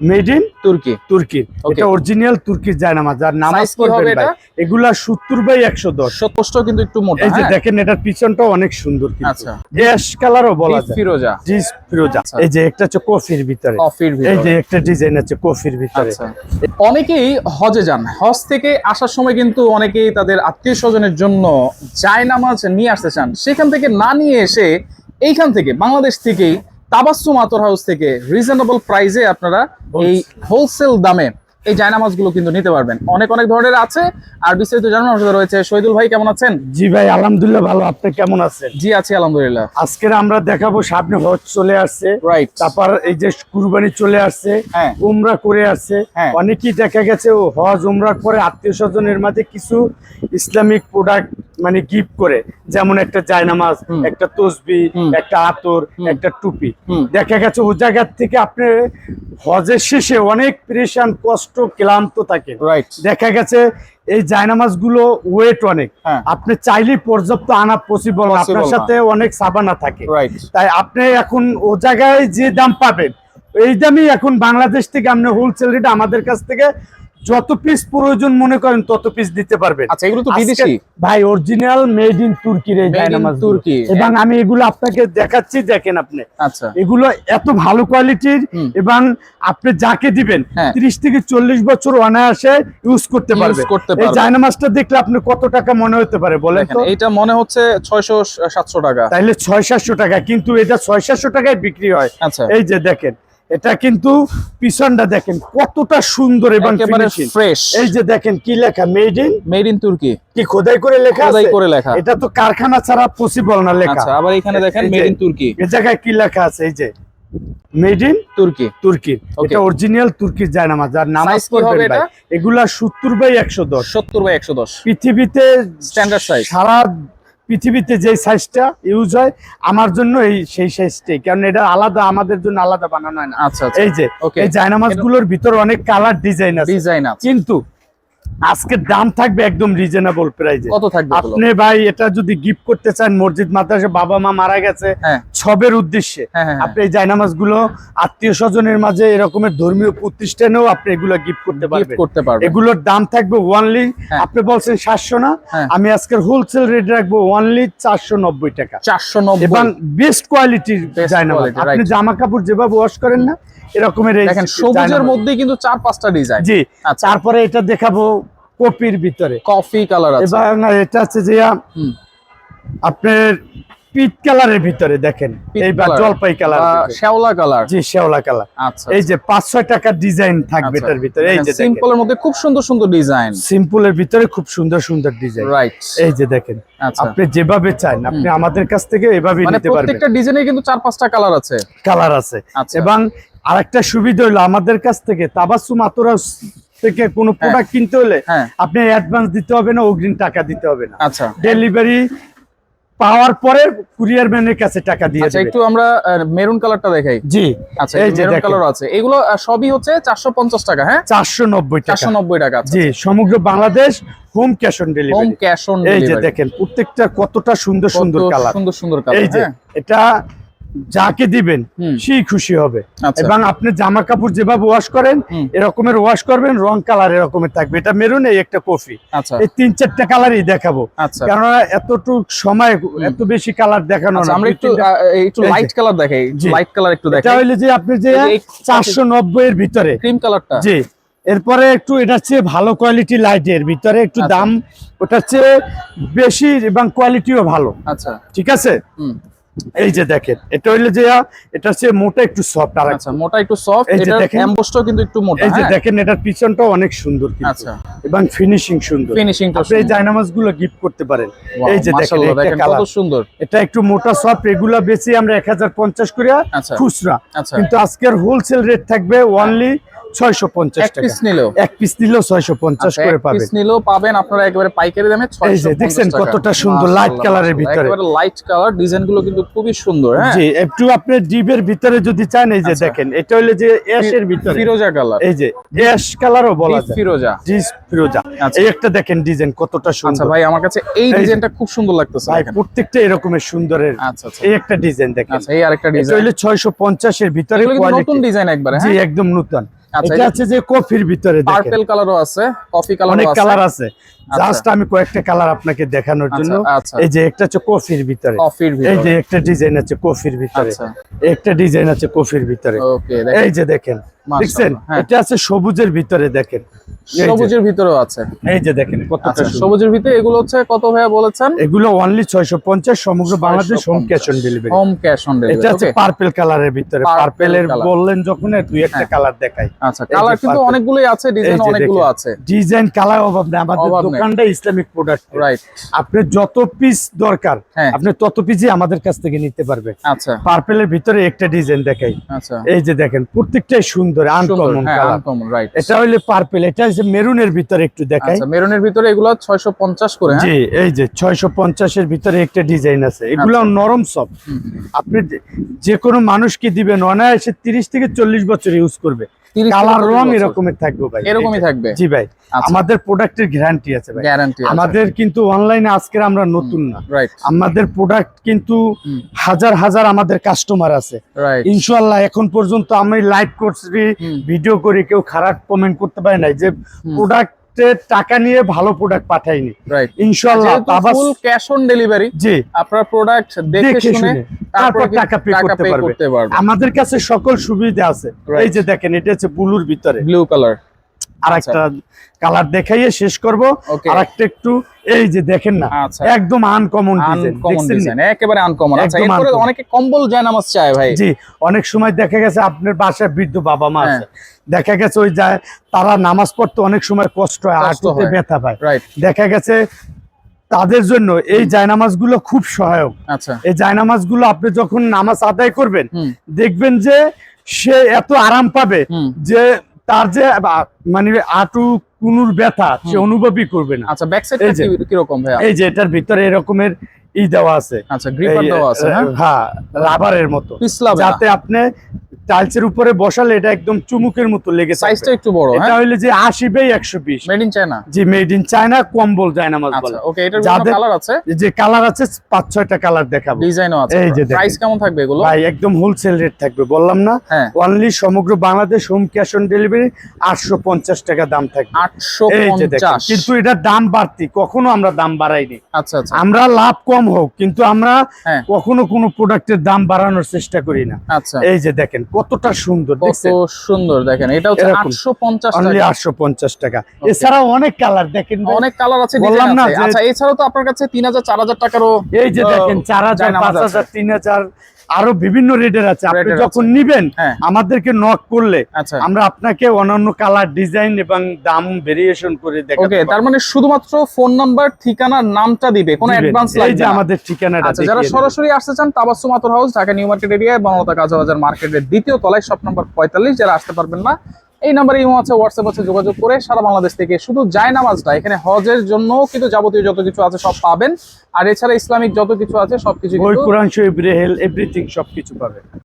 Made in তুর্কি। Okay. এটা original তুর্কির জায়নামাজ আর নামাজ পড়বেন ভাই? এগুলা সত্তর বাই একশো দশ। সত্যষ্ট কিন্তু একটু মোটা এই যে হ্যাঁ? দেখেন এটার পিছনটাও অনেক সুন্দর কিন্তু। আচ্ছা। গ্যাস কালারও বলা যায়। ফিরোজা। জিস ফিরোজা। আচ্ছা। এই যে একটা হচ্ছে কফির ভিতরে। কফির এই যে একটা ডিজাইন আছে কফির ভিতরে। আচ্ছা। অনেকেই হজে যান। হজ থেকে আসার সময় কিন্তু অনেকেই তাদের আত্মীয় স্বজনের জন্য জায়নামাজ নিয়ে আসতে চান। সেখান থেকে না নিয়ে এসে এইখান থেকে বাংলাদেশ থেকেই তাবাসসুম আতর হাউস থেকে রিজনেবল প্রাইসে আপনারা এই হোলসেল দামে এই জায়নামাজগুলো কিন্তু নিতে পারবেন। অনেক অনেক ধরনের আছে। আর বিস্তারিত জানানো আমার সাথে রয়েছে শহীদুল ভাই কেমন আছেন? জি ভাই আলহামদুলিল্লাহ ভালো। আপনি কেমন আছেন? জি আছি আলহামদুলিল্লাহ। আজকের আমরা দেখাবো সামনে হজ চলে আসছে। রাইট তারপর এই যে কুরবানি চলে আসছে হ্যাঁ। উমরা করে আসছে। হ্যাঁ। অনেকেই দেখা গেছে ও হজ উমরার পরে আত্মীয় স্বজনের মাঝে কিছু ইসলামিক প্রোডাক্ট মানে গিফট করে। যেমন একটা জায়নামাজ একটা তসবি একটা আতর একটা টুপি। দেখা গেছে ও জায়গার থেকে আপনি হজের শেষে অনেক পরেশান কষ্ট ক্লান্ত থাকে দেখা গেছে এই জায়নামাজগুলো ওয়েট অনেক। হ্যাঁ। আপনি চাইলেই পর্যাপ্ত আনা পসিবল আপনার সাথে অনেক সাবানা থাকে। তাই আপনি এখন ও জায়গায় যে দাম পাবেন এই দামই এখন বাংলাদেশ থেকে আপনি হোলসেল রেট আমাদের কাছ থেকে যত পিস প্রয়োজন মনে করেন তত পিস দিতে পারবেন। আচ্ছা এগুলো তো বিদেশি? ভাই অরিজিনাল মেড ইন তুর্কির এই Made জায়নামাজ তুর্কি। এবং আমি এগুলো আপনাকে দেখাচ্ছি দেখেন আপনি। আচ্ছা। এগুলো এত ভালো কোয়ালিটির এবং আপনি যাকে দিবেন হ্যাঁ। তিরিশ থেকে চল্লিশ বছর অনায়াসে ইউজ করতে পারবে। করতে এই। জায়নামাজটা দেখলে আপনি কত টাকা মনে হতে পারে বলেন তো? এইটা মনে হচ্ছে ছয়শো সাতশো টাকা। তাইলে ছয় সাতশো টাকা কিন্তু এটা ছয় সাতশো টাকায় বিক্রি হয়। আচ্ছা। এই যে দেখেন এটা কিন্তু পিছনটা দেখেন কতটা সুন্দর এবং ফ্রেশ এই যে দেখেন কি লেখা মেড ইন মেড ইন তুর্কি কি খোদাই করে লেখা খোদাই করে লেখা। এটা তো কারখানা ছাড়া পসিবল না লেখা। আচ্ছা আবার এখানে দেখেন মেড ইন তুর্কি এই জায়গায় কি লেখা আছে? এই যে মেড ইন তুর্কি তুর্কি এটা অরিজিনাল তুর্কির জায়নামাজ আর নামাজ হবে পড়বেন ভাই। এটা? এগুলা সত্তর বাই একশো দশ। সত্তর বাই একশো দশ। পৃথিবীতে স্ট্যান্ডার্ড সাইজ সারা পৃথিবীতে যে সাইজটা ইউজ হয় আমার জন্য এই সেই সাইজটাই কারণ এটা আলাদা আমাদের জন্য আলাদা বানানো হয় না। আচ্ছা আচ্ছা। এই যে. এই জায়নামাজগুলোর ভিতর অনেক কালার ডিজাইন আছে। ডিজাইন আছে। কিন্তু আজকের দাম থাকবে একদম রিজনেবল প্রাইজে কত থাকবে আপনি ভাই এটা যদি গিফট করতে চান মসজিদ মাদ্রাসা বাবা মা মারা গেছে হ্যাঁ। ছবের উদ্দেশ্যে। হ্যাঁ, হ্যাঁ, আপনি এই জায়নামাজগুলো আত্মীয় স্বজনের মাঝে এরকমের ধর্মীয় প্রতিষ্ঠানেও আপনি এগুলো গিফট করতে পারবেন। করতে পারবে এগুলোর দাম থাকবে ওয়ানলি। আপনি বলছেন সাতশো না। আমি আজকের হোলসেল রেট রাখব ওয়ানলি চারশো নব্বই টাকা। চারশো এবং নব্বই বেস্ট কোয়ালিটির জায়নামাজ। আপনি জামা কাপড় যেভাবে ওয়াশ করেন না এরকমের এই দেখেন সবুজের মধ্যে কিন্তু চার পাঁচটা ডিজাইন জি আচ্ছা। তারপরে এটা দেখাবো কপির ভিতরে। কফি কালার আছে। এবং এটা আছে যে আপনার পিট কালারের ভিতরে দেখেন Peach এইবার জলপাই কালার বা শ্যাওলা কালার। জি শেওলা কালার। আচ্ছা। এই যে পাঁচ ছয় টাকার ডিজাইন থাকবে এটার ভিতরে। এই যে সিম্পলের মধ্যে খুব সুন্দর সুন্দর ডিজাইন। সিম্পলের ভিতরে খুব সুন্দর সুন্দর ডিজাইন। রাইট এই যে দেখেন আচ্ছা। আপনি যেভাবে চান আপনি আমাদের কাছ থেকে এভাবে মানে নিতে পারবেন। প্রত্যেকটা ডিজাইনে কিন্তু চার পাঁচটা কালার আছে। কালার আছে। আচ্ছা। এবং আরেকটা সুবিধা হলো আমাদের কাছ থেকে তাবাসুম আতরা থেকে কোনো প্রোডাক্ট কিনতে হলে হ্যাঁ। আপনি অ্যাডভান্স দিতে হবে না অগ্রিম টাকা দিতে হবে না। আচ্ছা। ডেলিভারি পাওয়ার পরে কুরিয়ার ম্যানের কাছে টাকা দিয়ে আচ্ছা একটু আমরা মেরুন কালারটা দেখাই। জি আচ্ছা এই মেরুন কালার আছে। এগুলো সবই হচ্ছে চারশো পঞ্চাশ টাকা হ্যাঁ? চারশো নব্বই টাকা। চারশো নব্বই টাকা আচ্ছা জি সমগ্র Bangladesh home cash on delivery home cash on delivery এই যে দেখেন প্রত্যেকটা কতটা সুন্দর সুন্দর কালার সুন্দর সুন্দর কালার এই যে এটা যাকে দিবেন। সেই খুশি হবে। আচ্ছা। এবং আপনি জামা কাপড় যেভাবে ওয়াশ করেন এরকমের ওয়াশ করবেন রং কালার এরকমের থাকবে। এটা মেরুন এই একটা কফি আচ্ছা। এই তিন চারটা কালারই দেখাবো। আচ্ছা। কেননা এতটুক সময় এত বেশি কালার দেখানো না। আমরা একটু একটু লাইট কালার দেখাই। লাইট কালার একটু এটা দেখাই। হইলে যে আপনি যে এই যে এই- চারশো নব্বই এর ভিতরে। ক্রিম কালারটা জি। এরপরে একটু এটা হচ্ছে ভালো কোয়ালিটি লাইটের ভিতরে একটু। দাম। ওটা হচ্ছে বেশি এবং কোয়ালিটিও ভালো। আচ্ছা। ঠিক আছে? এই যে দেখেন এটা হইলে যে এটা হচ্ছে মোটা একটু সফট আর আচ্ছা মোটা একটু সফট এই যে দেখেন। এমবোসটাও কিন্তু একটু মোটা এই যে হ্যাঁ? দেখেন এটার পিছনটাও অনেক সুন্দর কিন্তু। আচ্ছা। এবং ফিনিশিং সুন্দর। ফিনিশিংটা আপনি এই জায়নামাজগুলো গিফট করতে পারেন। এই যে দেখেন একটা কত সুন্দর। এটা একটু মোটা সফট এগুলা বেশি আমরা এক হাজার পঞ্চাশ করে আচ্ছা। খুচরা। আচ্ছা। কিন্তু আজকের হোলসেল রেট থাকবে অনলি ছয়শো পঞ্চাশ পিস নিলেও। এক পিস নিলেও ছয়শো পঞ্চাশ আচ্ছা, করে পাবেন। নিলেও পাবেন আপনারা একেবারে পাইকারি দামে এই যে দেখছেন কতটা সুন্দর লাইট কালারের ভিতরে। লাইট কালার ডিজাইনগুলো কিন্তু খুবই সুন্দর হ্যাঁ? জি একটু আপনি ভিতরে যদি চান এই যে আচ্ছা। দেখেন এটা হলো যে অ্যাশের ভিতরে। ফিরোজা কালার এই যে অ্যাশ কালারও বলা যায়। ফিরোজা। জি ফিরোজা। আচ্ছা। এই একটা দেখেন ডিজাইন কতটা আচ্ছা সুন্দর। ভাই আমার কাছে এই ডিজাইনটা খুব সুন্দর লাগতেছে ভাই প্রত্যেকটা এরকমের সুন্দরের। আচ্ছা আচ্ছা। এই একটা ডিজাইন দেখেন। আচ্ছা এই আরেকটা এটা ডিজাইন হলো পঞ্চাশের ভিতরে নতুন ডিজাইন একবারে জি হ্যাঁ? একদম নতুন। আচ্ছা এটা আছে যে কফির ভিতরে দেখেন। কালারও আছে কফি কালারও অনেক কালার আছে। জাস্ট আমি কয়েকটা কালার আপনাকে দেখানোর জন্য। আচ্ছা, আচ্ছা। এই যে একটা হচ্ছে কফির ভিতরে। কফির এই যে একটা ডিজাইন আছে কফির ভিতরে। আচ্ছা। একটা ডিজাইন আছে কফির ভিতরে। ওকে এই যে দেখেন দেখছেন? হ্যাঁ। এটা আছে সবুজের ভিতরে দেখেন। সবুজের ভিতরেও আছে। এই যে দেখেন কতটা আচ্ছা সবুজের ভিতরে এগুলো হচ্ছে কত ভাইয়া বলেছেন? এগুলো অনলি ছয়শো পঞ্চাশ সমগ্র Bangladesh home cash on delivery home cash on এটা ডেলিভারি হচ্ছে ওকে পার্পেল কালারের ভিতরে। পার্পেলের বললেন যখন দুই একটা হ্যাঁ। কালার দেখাই। আচ্ছা কালার কিন্তু। অনেকগুলোই আছে ডিজাইন অনেকগুলো আছে। ডিজাইন কালার অভাব নেই। আমাদের দোকানটা ইসলামিক প্রোডাক্ট রাইট আপনি যত পিস দরকার হ্যাঁ। আপনি তত পিসই আমাদের কাছ থেকে নিতে পারবেন। আচ্ছা। পার্পেলের ভিতরে একটা ডিজাইন দেখাই। আচ্ছা। এই যে দেখেন প্রত্যেকটাই সুন্দর আনকমন আনকমন রাইট এটা হইলে পার্পেল এটা হচ্ছে মেরুনের ভিতরে একটু দেখাই। আচ্ছা মেরুনের ভিতরে এগুলো 650 করে হ্যাঁ? জি এই যে ছয়শো পঞ্চাশের ভিতরে একটা ডিজাইন আছে। এগুলো আচ্ছা। নরম হুম। আপনি যে- কোনো মানুষকে দিবেন অনায়াসে তিরিশ থেকে চল্লিশ বছর ইউজ করবে। 30 কালার রং 40 থাকবে ভাই। এরকমই থাকবে? জি ভাই আচ্ছা। আমাদের প্রোডাক্টের গ্যারান্টি আছে ভাই। গ্যারান্টি আমাদের কিন্তু অনলাইনে আমরা নতুন না। আমাদের প্রোডাক্ট কিন্তু হাজার হাজার আমাদের কাস্টমার আছে। এখন পর্যন্ত আমি লাইভ করছি ভিডিও করি কেউ খারাপ কমেন্ট করতে পারে নাই যে প্রোডাক্টের টাকা নিয়ে ভালো প্রোডাক্ট পাঠাইনি। রাইট ইনশাল্লাহ ফুল ক্যাশ অন ডেলিভারি জি। আপনার প্রোডাক্ট দেখে শুনে তারপর টাকা পে। করতে পারবে। আমাদের কাছে সকল সুবিধা আছে. এই যে দেখেন এটা হচ্ছে ব্লুর ভিতরে। ব্লু কালার আর একটা কালার দেখাইয়ে শেষ করব. আর একটা একটু এই যে দেখেন না আচ্ছা। একদম আনকমন ডিজাইন একেবারে আনকমন আচ্ছা এরপরে অনেকে কম্বল জায়নামাজ চায় ভাই। জি অনেক সময় দেখা গেছে আপনার বাসায় বৃদ্ধ বাবা মা হ্যাঁ। আছে দেখা গেছে ওই যায় তারা নামাজ পড়তে অনেক সময় কষ্ট হয় কষ্ট ব্যথা পায়। দেখা গেছে তাদের জন্য এই জায়নামাজগুলো খুব সহায়ক। আচ্ছা। এই জায়নামাজগুলো আপনি যখন নামাজ আদায় করবেন দেখবেন যে সে এত আরাম পাবে যে তার যে মানে আটু কুনুর ব্যথা সে অনুভবই করবে না। আচ্ছা ব্যাক সাইড। কি রকম ভাই এই যে এটার ভিতরে এরকমের ই দেওয়া আছে। আচ্ছা গ্রিপার দেওয়া আছে হ্যাঁ? হ্যাঁ রাবারের মতো। পিছলাবে যাতে আপনি টাইলসের উপরে বসালে এটা একদম চুমুকের মতো লেগে সাইজটা একটু বড় এটা হ্যাঁ? হইলে যে আশি বাই একশো বিশ। মেড ইন চায়না জি মেড ইন চায়না কম্বল বলে আচ্ছা ওকে এটার বিভিন্ন কালার আছে? যে কালার আছে পাঁচ ছয়টা কালার দেখাবো। ডিজাইনও আছে এই যে প্রাইস কেমন থাকবে এগুলো? ভাই একদম হোলসেল রেট থাকবে বললাম না? হ্যাঁ। অনলি সমগ্র Bangladesh home cash on delivery আটশো পঞ্চাশ টাকা দাম থাকবে। আটশো এই যে দেখেন পঞ্চাশ। কিন্তু এটার দাম বাড়তি কখনো আমরা দাম বাড়াইনি। আচ্ছা আচ্ছা। আমরা লাভ কম হোক কিন্তু আমরা হ্যাঁ। কখনো কোনো প্রোডাক্টের দাম বাড়ানোর চেষ্টা করি না। আচ্ছা। এই যে দেখেন কতটা সুন্দর কত সুন্দর দেখেন এটা হচ্ছে 850 টাকা। অনলি 850 টাকা। এছাড়া অনেক কালার দেখেন অনেক কালার আছে বললাম না আচ্ছা এছাড়া তো আপনার কাছে 3000 4000 টাকারও এই যে দেখেন 4000 5000 3000 আরও বিভিন্ন রেটের আছে। আপনি যখন নিবেন হ্যাঁ। আমাদেরকে নক করলে আচ্ছা। আমরা আপনাকে অন্যান্য কালার ডিজাইন এবং দাম ভেরিয়েশন করে দেখাবো ওকে তার মানে শুধুমাত্র ফোন নাম্বার ঠিকানা নামটা দিবে কোনো অ্যাডভান্স অ্যাডভান্স এই যে আমাদের ঠিকানাটা আচ্ছা যারা সরাসরি আসতে চান Tabassum Attar house Dhaka new market area Bonolota কাজবাজার বাজার মার্কেটের দ্বিতীয় তলায় শপ নাম্বার পঁয়তাল্লিশ যারা আসতে পারবেন না এই নাম্বারে ইমো আছে হোয়াটসঅ্যাপ আছে যোগাযোগ করে সারা বাংলাদেশ থেকে শুধু যায় নামাজটা এখানে হজের জন্য কিন্তু যাবতীয় যত কিছু আছে সব পাবেন। আর এছাড়া ইসলামিক যত কিছু আছে সবকিছু কোরআন শরীফ রেহেল এভরিথিং সবকিছু পাবে